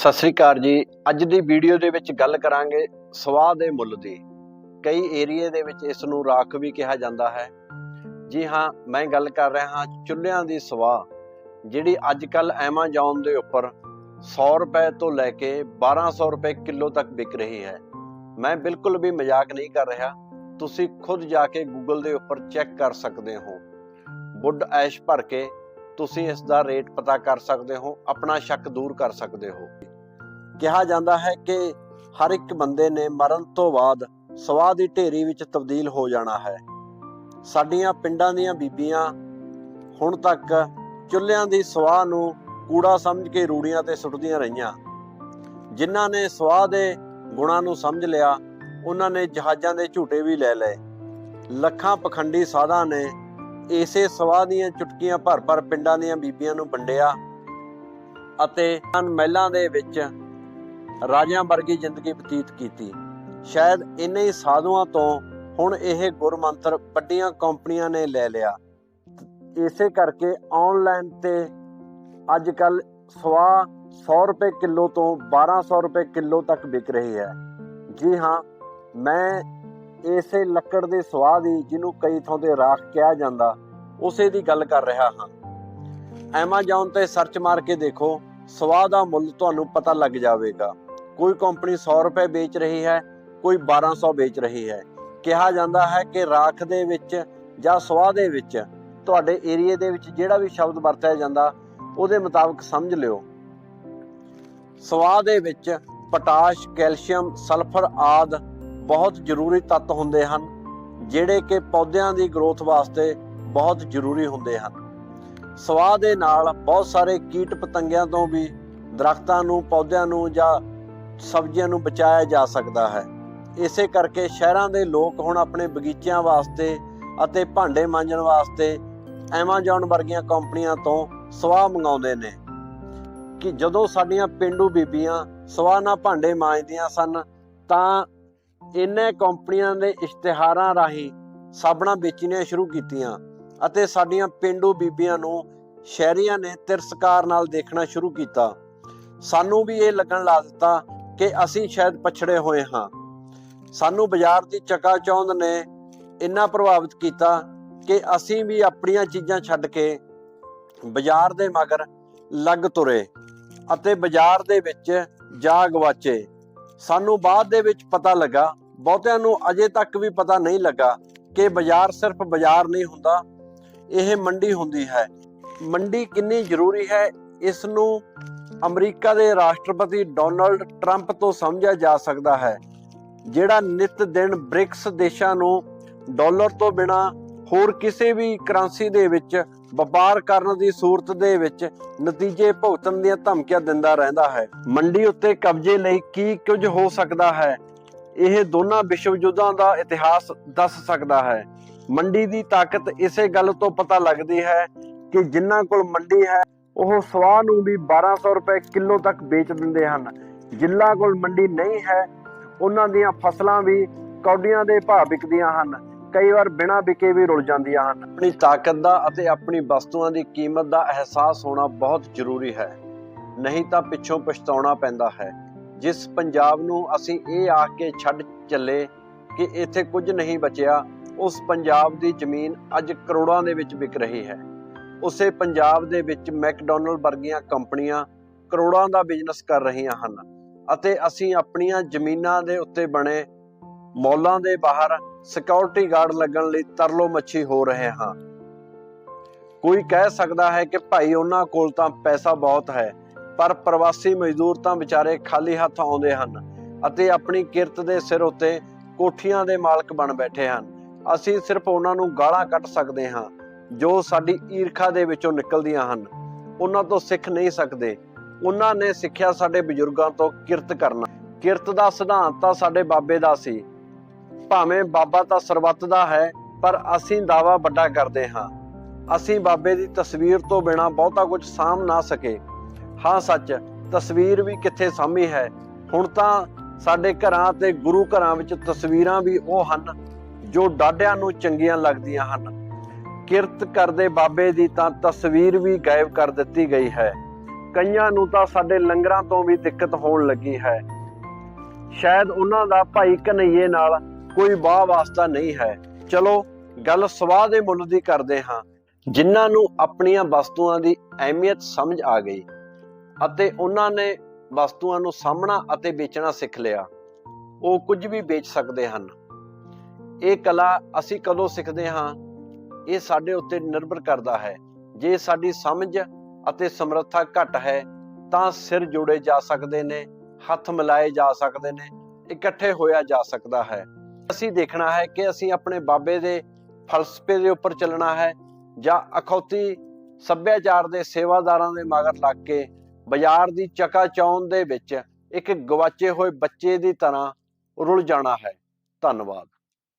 ਸਤਿ ਸ੍ਰੀ ਅਕਾਲ ਜੀ। ਅੱਜ ਦੀ ਵੀਡੀਓ ਦੇ ਵਿੱਚ ਗੱਲ ਕਰਾਂਗੇ ਸਵਾਹ ਦੇ ਮੁੱਲ ਦੀ। ਕਈ ਏਰੀਏ ਦੇ ਵਿੱਚ ਇਸ ਨੂੰ ਰਾਖ ਵੀ ਕਿਹਾ ਜਾਂਦਾ ਹੈ। ਜੀ ਹਾਂ, ਮੈਂ ਗੱਲ ਕਰ ਰਿਹਾ ਹਾਂ ਚੁੱਲ੍ਹਿਆਂ ਦੀ ਸਵਾਹ, ਜਿਹੜੀ ਅੱਜ ਕੱਲ Amazon ਦੇ ਉੱਪਰ 100 ਰੁਪਏ ਤੋਂ ਲੈ ਕੇ 1200 ਰੁਪਏ ਕਿਲੋ ਤੱਕ ਵਿਕ ਰਹੀ ਹੈ। ਮੈਂ ਬਿਲਕੁਲ ਵੀ ਮਜ਼ਾਕ ਨਹੀਂ ਕਰ ਰਿਹਾ। ਤੁਸੀਂ ਖੁਦ ਜਾ ਕੇ ਗੂਗਲ ਦੇ ਉੱਪਰ ਚੈੱਕ ਕਰ ਸਕਦੇ ਹੋ। ਵੁੱਡ ਐਸ਼ ਭਰ ਕੇ ਤੁਸੀਂ ਇਸ ਦਾ ਰੇਟ ਪਤਾ ਕਰ ਸਕਦੇ ਹੋ, ਆਪਣਾ ਸ਼ੱਕ ਦੂਰ ਕਰ ਸਕਦੇ ਹੋ। ਕਿਹਾ ਜਾਂਦਾ ਹੈ ਕਿ ਹਰ ਇੱਕ ਬੰਦੇ ਨੇ ਮਰਨ ਤੋਂ ਬਾਅਦ ਸਵਾਹ ਦੀ ਢੇਰੀ ਵਿੱਚ ਤਬਦੀਲ ਹੋ ਜਾਣਾ ਹੈ। ਸਾਡੀਆਂ ਪਿੰਡਾਂ ਦੀਆਂ ਬੀਬੀਆਂ ਹੁਣ ਤੱਕ ਚੁੱਲ੍ਹਿਆਂ ਦੀ ਸਵਾਹ ਨੂੰ ਕੂੜਾ ਸਮਝ ਕੇ ਰੂੜੀਆਂ ਤੇ ਸੁੱਟਦੀਆਂ ਰਹੀਆਂ। ਜਿਨ੍ਹਾਂ ਨੇ ਸਵਾਹ ਦੇ ਗੁਣਾਂ ਨੂੰ ਸਮਝ ਲਿਆ, ਉਹਨਾਂ ਨੇ ਜਹਾਜ਼ਾਂ ਦੇ ਝੂਟੇ ਵੀ ਲੈ ਲਏ। ਲੱਖਾਂ ਪਖੰਡੀ ਸਾਧਾਂ ਨੇ ਇਸੇ ਸਵਾਹ ਦੀਆਂ ਚੁਟਕੀਆਂ ਭਰ ਭਰ ਪਿੰਡਾਂ ਦੀਆਂ ਬੀਬੀਆਂ ਨੂੰ ਵੰਡਿਆ ਅਤੇ ਮਹਿਲਾਂ ਦੇ ਵਿੱਚ ਰਾਜਿਆਂ ਵਰਗੀ ਜ਼ਿੰਦਗੀ ਬਤੀਤ ਕੀਤੀ। ਸ਼ਾਇਦ ਇਨੇ ਹੀ ਸਾਧੂਆਂ ਤੋਂ ਹੁਣ ਇਹ ਗੁਰਮੰਤਰ ਵੱਡੀਆਂ ਕੰਪਨੀਆਂ ਨੇ ਲੈ ਲਿਆ। ਇਸੇ ਕਰਕੇ ਆਨਲਾਈਨ ਤੇ ਅੱਜ ਕੱਲ ਸਵਾ 100 ਰੁਪਏ ਕਿਲੋ ਤੋਂ 1200 ਰੁਪਏ ਕਿਲੋ ਤੱਕ ਵਿਕ ਰਹੀ ਹੈ। ਜੀ ਹਾਂ, ਮੈਂ ਇਸੇ ਲੱਕੜ ਦੇ ਸਵਾਹ ਦੀ ਜਿਹਨੂੰ ਕਈ ਥਾਂ ਤੇ ਰਾਖ ਕਿਹਾ ਜਾਂਦਾ, ਉਸੇ ਦੀ ਗੱਲ ਕਰ ਰਿਹਾ ਹਾਂ। Amazon ਤੇ ਸਰਚ ਮਾਰ ਕੇ ਦੇਖੋ, ਸਵਾਹ ਦਾ ਮੁੱਲ ਤੁਹਾਨੂੰ ਪਤਾ ਲੱਗ ਜਾਵੇਗਾ। ਕੋਈ ਕੰਪਨੀ 100 ਰੁਪਏ ਵੇਚ ਰਹੀ ਹੈ, ਕੋਈ 1200 ਵੇਚ ਰਹੀ ਹੈ। ਕਿਹਾ ਜਾਂਦਾ ਹੈ ਕਿ ਰਾਖ ਦੇ ਵਿੱਚ ਜਾਂ ਸਵਾਹ ਦੇ ਵਿੱਚ ਤੁਹਾਡੇ ਏਰੀਏ ਦੇ ਵਿੱਚ ਜਿਹੜਾ ਵੀ ਸ਼ਬਦ ਵਰਤਿਆ ਜਾਂਦਾ, ਉਹਦੇ ਮੁਤਾਬਕ ਸਮਝ ਲਿਓ। ਸਵਾਹ ਦੇ ਵਿੱਚ ਪੋਟਾਸ਼, ਕੈਲਸ਼ੀਅਮ, ਸਲਫਰ ਆਦ ਬਹੁਤ ਜ਼ਰੂਰੀ ਤੱਤ ਹੁੰਦੇ ਹਨ, ਜਿਹੜੇ ਕਿ ਪੌਦਿਆਂ ਦੀ ਗਰੋਥ ਵਾਸਤੇ ਬਹੁਤ ਜ਼ਰੂਰੀ ਹੁੰਦੇ ਹਨ। ਸਵਾਹ ਦੇ ਨਾਲ ਬਹੁਤ ਸਾਰੇ ਕੀਟ ਪਤੰਗਿਆਂ ਤੋਂ ਵੀ ਦਰਖਤਾਂ ਨੂੰ, ਪੌਦਿਆਂ ਨੂੰ ਜਾਂ ਸਬਜ਼ੀਆਂ ਨੂੰ ਬਚਾਇਆ ਜਾ ਸਕਦਾ ਹੈ। ਇਸੇ ਕਰਕੇ ਸ਼ਹਿਰਾਂ ਦੇ ਲੋਕ ਹੁਣ ਆਪਣੇ ਬਗੀਚਿਆਂ ਵਾਸਤੇ ਅਤੇ ਭਾਂਡੇ ਮਾਂਜਣ ਵਾਸਤੇ Amazon ਵਰਗੀਆਂ ਕੰਪਨੀਆਂ ਤੋਂ ਸਵਾਹ ਮੰਗਾਉਂਦੇ ਨੇ ਕਿ ਜਦੋਂ ਸਾਡੀਆਂ ਪਿੰਡੂ ਬੀਬੀਆਂ ਸਵਾਹ ਨਾਲ ਭਾਂਡੇ ਮਾਂਜਦੀਆਂ ਸਨ, ਤਾਂ ਇਹਨੇ ਕੰਪਨੀਆਂ ਦੇ ਇਸ਼ਤਿਹਾਰਾਂ ਰਾਹੀਂ ਸਾਬਣਾਂ ਵੇਚਣੀਆਂ ਸ਼ੁਰੂ ਕੀਤੀਆਂ ਅਤੇ ਸਾਡੀਆਂ ਪਿੰਡੂ ਬੀਬੀਆਂ ਨੂੰ ਸ਼ਹਿਰੀਆਂ ਨੇ ਤਿਰਸਕਾਰ ਨਾਲ ਦੇਖਣਾ ਸ਼ੁਰੂ ਕੀਤਾ। ਸਾਨੂੰ ਵੀ ਇਹ ਲੱਗਣ ਲਾ ਦਿੱਤਾ ਕਿ ਅਸੀਂ ਸ਼ਾਇਦ ਪਛੜੇ ਹੋਏ ਹਾਂ। ਸਾਨੂੰ ਬਾਜ਼ਾਰ ਦੀ ਚਕਾਚੌਂਦ ਨੇ ਇੰਨਾ ਪ੍ਰਭਾਵਿਤ ਕੀਤਾ ਕਿ ਅਸੀਂ ਵੀ ਆਪਣੀਆਂ ਚੀਜ਼ਾਂ ਛੱਡ ਕੇ ਬਾਜ਼ਾਰ ਦੇ ਮਗਰ ਲੱਗ ਤੁਰੇ ਅਤੇ ਬਾਜ਼ਾਰ ਦੇ ਵਿੱਚ ਜਾ ਗਵਾਚੇ ਸਾਨੂੰ ਬਾਅਦ ਦੇ ਵਿੱਚ ਪਤਾ ਲੱਗਾ, ਬਹੁਤਿਆਂ ਨੂੰ ਅਜੇ ਤੱਕ ਵੀ ਪਤਾ ਨਹੀਂ ਲੱਗਾ ਕਿ ਬਾਜ਼ਾਰ ਸਿਰਫ ਬਾਜ਼ਾਰ ਨਹੀਂ ਹੁੰਦਾ, ਇਹ ਮੰਡੀ ਹੁੰਦੀ ਹੈ। ਮੰਡੀ ਕਿੰਨੀ ਜ਼ਰੂਰੀ ਹੈ, ਇਸ ਨੂੰ ਅਮਰੀਕਾ ਦੇ ਰਾਸ਼ਟਰਪਤੀ ਡੋਨਲਡ ਟਰੰਪ ਤੋਂ ਸਮਝਿਆ ਜਾ ਸਕਦਾ ਹੈ, ਜਿਹੜਾ ਨਿਤ ਦਿਨ ਬ੍ਰਿਕਸ ਦੇਸ਼ਾਂ ਨੂੰ ਡਾਲਰ ਤੋਂ ਬਿਨਾ ਹੋਰ ਕਿਸੇ ਵੀ ਕਰੰਸੀ ਦੇ ਵਿੱਚ ਵਪਾਰ ਕਰਨ ਦੀ ਸੂਰਤ ਦੇ ਵਿੱਚ ਨਤੀਜੇ ਭੁਗਤਣ ਦੀਆਂ ਧਮਕੀਆਂ ਦਿੰਦਾ ਰਹਿੰਦਾ ਹੈ। ਮੰਡੀ ਉੱਤੇ ਕਬਜ਼ੇ ਲਈ ਕੀ ਕੁਝ ਹੋ ਸਕਦਾ ਹੈ, ਇਹ ਦੋਨਾਂ ਵਿਸ਼ਵ ਯੁੱਧਾਂ ਦਾ ਇਤਿਹਾਸ ਦੱਸ ਸਕਦਾ ਹੈ। ਮੰਡੀ ਦੀ ਤਾਕਤ ਇਸੇ ਗੱਲ ਤੋਂ ਪਤਾ ਲੱਗਦੀ ਹੈ ਕਿ ਜਿਨ੍ਹਾਂ ਕੋਲ ਮੰਡੀ ਹੈ ਉਹ ਸਵਾਹ ਨੂੰ ਵੀ 1200 ਰੁਪਏ ਕਿਲੋ ਤੱਕ ਵੇਚ ਦਿੰਦੇ ਹਨ। ਜਿਨ੍ਹਾਂ ਕੋਲ ਮੰਡੀ ਨਹੀਂ ਹੈ, ਉਹਨਾਂ ਦੀਆਂ ਫਸਲਾਂ ਵੀ ਕੌਡੀਆਂ ਦੇ ਭਾਅ ਵਿਕਦੀਆਂ ਹਨ। ਕਈ ਵਾਰ ਬਿਨਾਂ ਵਿਕੇ ਵੀ ਰੁਲ ਜਾਂਦੀਆਂ ਹਨ। ਆਪਣੀ ਤਾਕਤ ਦਾ ਅਤੇ ਆਪਣੀ ਵਸਤੂਆਂ ਦੀ ਕੀਮਤ ਦਾ ਅਹਿਸਾਸ ਹੋਣਾ ਬਹੁਤ ਜ਼ਰੂਰੀ ਹੈ। ਨਹੀਂ ਤਾਂ ਪਿੱਛੋਂ ਪਛਤਾਉਣਾ ਪੈਂਦਾ ਹੈ। ਜਿਸ ਪੰਜਾਬ ਨੂੰ ਅਸੀਂ ਇਹ ਆਖ ਕੇ ਛੱਡ ਚੱਲੇ ਕਿ ਇੱਥੇ ਕੁਝ ਨਹੀਂ ਬਚਿਆ, ਉਸ ਪੰਜਾਬ ਦੀ ਜ਼ਮੀਨ ਅੱਜ ਕਰੋੜਾਂ ਦੇ ਵਿੱਚ ਵਿਕ ਰਹੀ ਹੈ। ਉਸੇ ਪੰਜਾਬ ਦੇ ਵਿੱਚ ਮੈਕਡੋਨਲਡ ਵਰਗੀਆਂ ਕੰਪਨੀਆਂ ਕਰੋੜਾਂ ਦਾ ਬਿਜ਼ਨਸ ਕਰ ਰਹੀਆਂ ਹਨ ਅਤੇ ਅਸੀਂ ਆਪਣੀਆਂ ਜ਼ਮੀਨਾਂ ਦੇ ਉੱਤੇ ਬਣੇ ਮੌਲਾਂ ਦੇ ਬਾਹਰ ਸਿਕਿਉਰਿਟੀ ਗਾਰਡ ਲੱਗਣ ਲਈ ਤਰਲੋ ਮੱਛੀ ਹੋ ਰਹੇ ਹਾਂ। ਕੋਈ ਕਹਿ ਸਕਦਾ ਹੈ ਕਿ ਭਾਈ ਉਹਨਾਂ ਕੋਲ ਤਾਂ ਪੈਸਾ ਬਹੁਤ ਹੈ, ਪਰ ਪ੍ਰਵਾਸੀ ਮਜ਼ਦੂਰ ਤਾਂ ਵਿਚਾਰੇ ਖਾਲੀ ਹੱਥ ਆਉਂਦੇ ਹਨ ਅਤੇ ਆਪਣੀ ਕਿਰਤ ਦੇ ਸਿਰ ਉੱਤੇ ਕੋਠੀਆਂ ਦੇ ਮਾਲਕ ਬਣ ਬੈਠੇ ਹਨ। ਅਸੀਂ ਸਿਰਫ ਉਹਨਾਂ ਨੂੰ ਗਾਲਾਂ ਕੱਢ ਸਕਦੇ ਹਾਂ। ਜੋ ਸਾਡੀ ਈਰਖਾ ਦੇ ਵਿੱਚੋਂ ਨਿਕਲਦੀਆਂ ਹਨ, ਉਹਨਾਂ ਤੋਂ ਸਿੱਖ ਨਹੀਂ ਸਕਦੇ। ਉਹਨਾਂ ਨੇ ਸਿੱਖਿਆ ਸਾਡੇ ਬਜ਼ੁਰਗਾਂ ਤੋਂ ਕਿਰਤ ਕਰਨਾ। ਕਿਰਤ ਦਾ ਸਿਧਾਂਤ ਤਾਂ ਸਾਡੇ ਬਾਬੇ ਦਾ ਸੀ। ਭਾਵੇਂ ਬਾਬਾ ਤਾਂ ਸਰਬੱਤ ਦਾ ਹੈ, ਪਰ ਅਸੀਂ ਦਾਵਾ ਵੱਡਾ ਕਰਦੇ ਹਾਂ। ਅਸੀਂ ਬਾਬੇ ਦੀ ਤਸਵੀਰ ਤੋਂ ਬਿਨਾ ਬਹੁਤਾ ਕੁਝ ਸਾਂਭ ਨਾ ਸਕੇ। ਹਾਂ, ਸੱਚ, ਤਸਵੀਰ ਵੀ ਕਿੱਥੇ ਸਾਂਭੀ ਹੈ? ਹੁਣ ਤਾਂ ਸਾਡੇ ਘਰਾਂ ਤੇ ਗੁਰੂ ਘਰਾਂ ਵਿੱਚ ਤਸਵੀਰਾਂ ਵੀ ਉਹ ਹਨ, ਜੋ ਡਾਢਿਆਂ ਨੂੰ ਚੰਗੀਆਂ ਲੱਗਦੀਆਂ ਹਨ। ਕਿਰਤ ਕਰਦੇ ਬਾਬੇ ਦੀ ਤਾਂ ਤਸਵੀਰ ਵੀ ਗਾਇਬ ਕਰ ਦਿੱਤੀ ਗਈ ਹੈ। ਕਈਆਂ ਨੂੰ ਤਾਂ ਸਾਡੇ ਲੰਗਰਾਂ ਤੋਂ ਵੀ ਦਿੱਕਤ ਹੋਣ ਲੱਗੀ ਹੈ। ਸ਼ਾਇਦ ਉਹਨਾਂ ਦਾ ਭਾਈ ਕਨਈਏ ਨਾਲ ਕੋਈ ਵਾਹ ਵਾਸਤਾ ਨਹੀਂ ਹੈ। ਚਲੋ, ਗੱਲ ਸਵਾਹ ਦੇ ਮੁੱਲ ਦੀ ਕਰਦੇ ਹਾਂ। ਜਿਨ੍ਹਾਂ ਨੂੰ ਆਪਣੀਆਂ ਵਸਤੂਆਂ ਦੀ ਅਹਿਮੀਅਤ ਸਮਝ ਆ ਗਈ ਅਤੇ ਉਹਨਾਂ ਨੇ ਵਸਤੂਆਂ ਨੂੰ ਸਾਹਮਣਾ ਅਤੇ ਵੇਚਣਾ ਸਿੱਖ ਲਿਆ। ਉਹ ਕੁਝ ਵੀ ਵੇਚ ਸਕਦੇ ਹਨ। ਇਹ ਕਲਾ ਅਸੀਂ ਕਦੋਂ ਸਿੱਖਦੇ ਹਾਂ? ਇਹ ਸਾਡੇ ਉੱਤੇ ਨਿਰਭਰ ਕਰਦਾ ਹੈ। ਜੇ ਸਾਡੀ ਸਮਝ ਅਤੇ ਸਮਰੱਥਾ ਘੱਟ ਹੈ, ਤਾਂ ਸਿਰ ਜੋੜੇ ਜਾ ਸਕਦੇ ਨੇ, ਹੱਥ ਮਿਲਾਏ ਜਾ ਸਕਦੇ ਨੇ, ਇਕੱਠੇ ਹੋਇਆ ਜਾ ਸਕਦਾ ਹੈ। ਅਸੀਂ ਦੇਖਣਾ ਹੈ ਕਿ ਅਸੀਂ ਆਪਣੇ ਬਾਬੇ ਦੇ ਫਲਸਫੇ ਦੇ ਉੱਪਰ ਚੱਲਣਾ ਹੈ ਜਾਂ ਅਖੌਤੀ ਸੱਭਿਆਚਾਰ ਦੇ ਸੇਵਾਦਾਰਾਂ ਦੇ ਮਗਰ ਲੱਗ ਕੇ ਬਾਜ਼ਾਰ ਦੀ ਚਕਾ ਚਕਾਚੌਂਦ ਦੇ ਵਿੱਚ ਇੱਕ ਗਵਾਚੇ ਹੋਏ ਬੱਚੇ ਦੀ ਤਰ੍ਹਾਂ ਰੁਲ ਜਾਣਾ ਹੈ। ਧੰਨਵਾਦ।